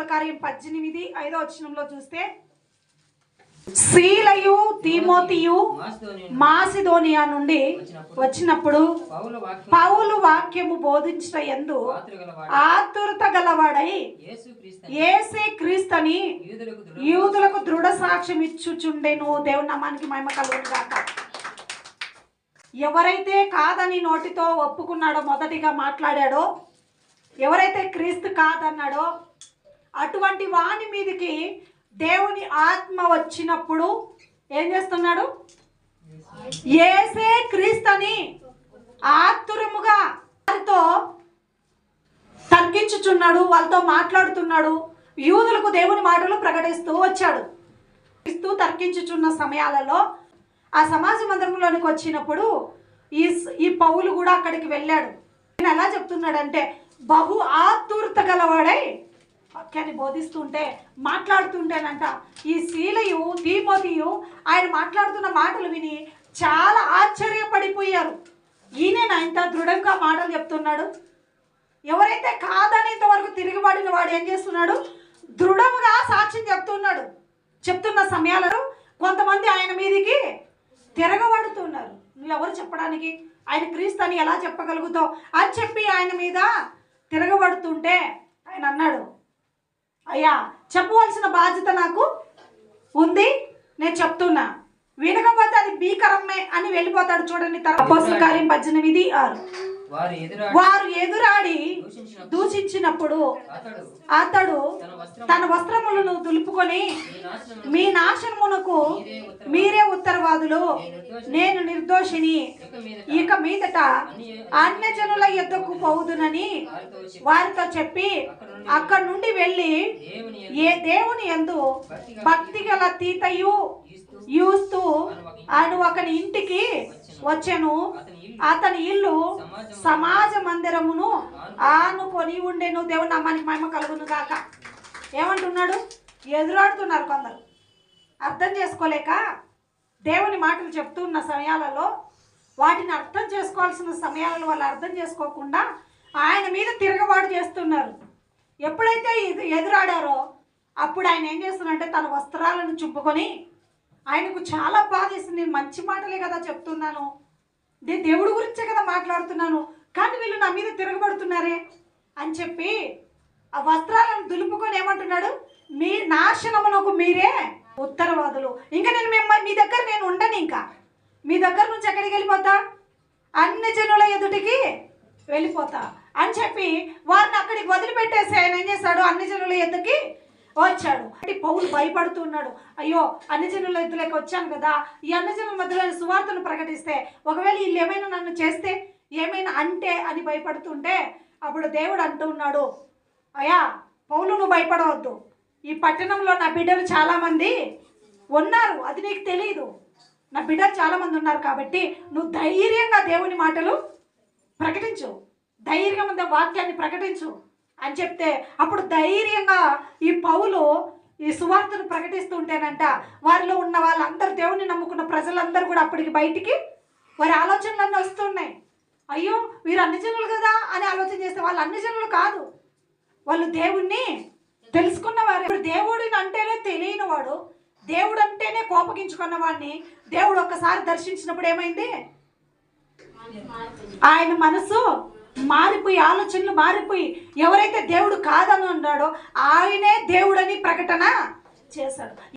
అపోస్తుల కార్యం పద్దెనిమిది ఐదో వచనంలో చూస్తే శీలయు తీమోతియు మాసిదోనియా నుండి వచ్చినప్పుడు పౌలు వాక్యము బోధించిన ఎందు ఆతురత గలవాడై క్రీస్తు ఏసే క్రీస్తని యూదులకు దృఢ సాక్ష్యం ఇచ్చుచుండెను. దేవుని నామానికి మహిమ కలుగును ఎవరైతే కాదని నోటితో ఒప్పుకున్నాడో మొదటిగా మాట్లాడాడో ఎవరైతే క్రీస్తు కాదన్నాడో అటువంటి వాని మీదకి దేవుని ఆత్మ వచ్చినప్పుడు ఏం చేస్తున్నాడు? ఏసే క్రీస్తని ఆతురముగా వారితో తర్కించుచున్నాడు వాళ్ళతో మాట్లాడుతున్నాడు యూదులకు దేవుని మాటలు ప్రకటిస్తూ వచ్చాడు. ఇస్తూ తర్కించుచున్న సమయాలలో ఆ సమాజ మందిరంలోనికి వచ్చినప్పుడు ఈ ఈ పౌలు కూడా అక్కడికి వెళ్ళాడు. నేను ఎలా చెప్తున్నాడంటే బహు ఆతురత గలవాడై వాక్యాన్ని బోధిస్తుంటే మాట్లాడుతుంటేనంట ఈ శీలయు ధీమతియు ఆయన మాట్లాడుతున్న మాటలు విని చాలా ఆశ్చర్యపడిపోయారు. ఈయన ఇంత దృఢంగా మాటలు చెప్తున్నాడు? ఎవరైతే కాదని ఇంతవరకు తిరిగిబడిన వాడు ఏం చేస్తున్నాడు? దృఢముగా సాక్ష్యం చెప్తున్నాడు. చెప్తున్న సమయాలలో కొంతమంది ఆయన మీదికి తిరగబడుతున్నారు. నువ్వెవరు చెప్పడానికి? ఆయన క్రీస్తు అని ఎలా చెప్పగలుగుతావు? అని చెప్పి ఆయన మీద తిరగబడుతుంటే ఆయన అన్నాడు అయ్యా చెప్పవలసిన బాధ్యత నాకు ఉంది. నేను చెప్తున్నా. వినకపోతే అది భీకరమే అని వెళ్ళిపోతాడు చూడండి. తర్వాత కార్యం పద్దెనిమిది ఆరు. వారు ఎదురాడి దూషించినప్పుడు అతడు తన వస్త్రం తన వస్త్రములను దులుపుకొని మీ నాశనమునకు మీరే ఉత్తరవాదులు. నేను నిర్దోషిని. ఇక మీద ఇక మీదట అన్యజనుల యుద్ధకు పోవుదునని వారితో చెప్పి వారితో చెప్పి అక్కడి నుండి వెళ్ళి ఏ దేవుని ఎందు భక్తి గల తీతయు యూస్తూ అను ఒకని ఇంటికి వచ్చెను. అతని ఇల్లు సమాజం మందిరమును ఆనుకొని ఉండెను దేవుని నామానికి మహిమ కలుగును గాక. ఏమంటున్నాడు? ఎదురాడుతున్నారు కొందరు. అర్థం చేసుకోలేక దేవుని మాటలు చెప్తున్న సమయాలలో వాటిని అర్థం చేసుకోవాల్సిన సమయాలలో వాళ్ళు అర్థం చేసుకోకుండా ఆయన మీద తిరగబాటు చేస్తున్నారు. ఎప్పుడైతే ఎదురాడారో అప్పుడు ఆయన ఏం చేస్తున్నారంటే తన వస్త్రాలను చుప్పుకొని ఆయనకు చాలా బాధేసింది నేను మంచి మాటలే కదా చెప్తున్నాను. నేను దేవుడి గురించే కదా మాట్లాడుతున్నాను. కానీ వీళ్ళు నా మీద తిరగబడుతున్నారే అని చెప్పి ఆ వస్త్రాలను దులుపుకొని ఏమంటున్నాడు? మీ నాశనమునకు మీరే ఉత్తరవాదులు. ఇంకా నేను మిమ్మల్ని మీ దగ్గర నేను ఉండను ఇంకా. మీ దగ్గర నుంచి ఎక్కడికి వెళ్ళిపోతా? అన్ని జనుల ఎదుటికి వెళ్ళిపోతా అని చెప్పి వారిని అక్కడికి వదిలిపెట్టేసి ఆయన ఏం చేశాడు? అన్ని జనుల ఎద్దుకి వచ్చాడు. అంటే పౌలు భయపడుతున్నాడు అయ్యో అన్ని జనుల వచ్చాను కదా. ఈ అన్ని జనుల మధ్యలో సువార్తను ప్రకటిస్తే ఒకవేళ వీళ్ళు ఏమైనా నన్ను చేస్తే ఏమైనా అంటే అని భయపడుతుంటే అప్పుడు దేవుడు అంటూ ఉన్నాడు అయ్యా పౌలు నువ్వు భయపడవద్దు. ఈ పట్టణంలో నా బిడ్డలు చాలామంది ఉన్నారు. అది నీకు తెలియదు నా బిడ్డలు చాలామంది ఉన్నారు కాబట్టి నువ్వు ధైర్యంగా దేవుని మాటలు ప్రకటించు. ధైర్యంగా వాక్యాన్ని ప్రకటించు. అని చెప్తే అప్పుడు ధైర్యంగా ఈ పౌలు ఈ సువార్తను ప్రకటిస్తుంటేనంట. వారిలో ఉన్న వాళ్ళందరూ దేవుని నమ్ముకున్న ప్రజలందరూ కూడా అప్పటికి బయటికి వారి ఆలోచనలన్నీ వస్తున్నాయి. అయ్యో వీరు అన్ని జనులు కదా అని ఆలోచన చేస్తే వాళ్ళు అన్ని జనులు కాదు. వాళ్ళు దేవుణ్ణి తెలుసుకున్నవారు. ఇప్పుడు దేవుడిని అంటేనే తెలియని వాడు దేవుడు అంటేనే కోపగించుకున్న వాడిని దేవుడు ఒక్కసారి దర్శించినప్పుడు ఏమైంది? ఆయన మనసు మా ఆలోచనలు మారిపోయి ఎవరైతే దేవుడు కాదని అన్నాడో ఆయనే దేవుడని ప్రకటన చేశాడు.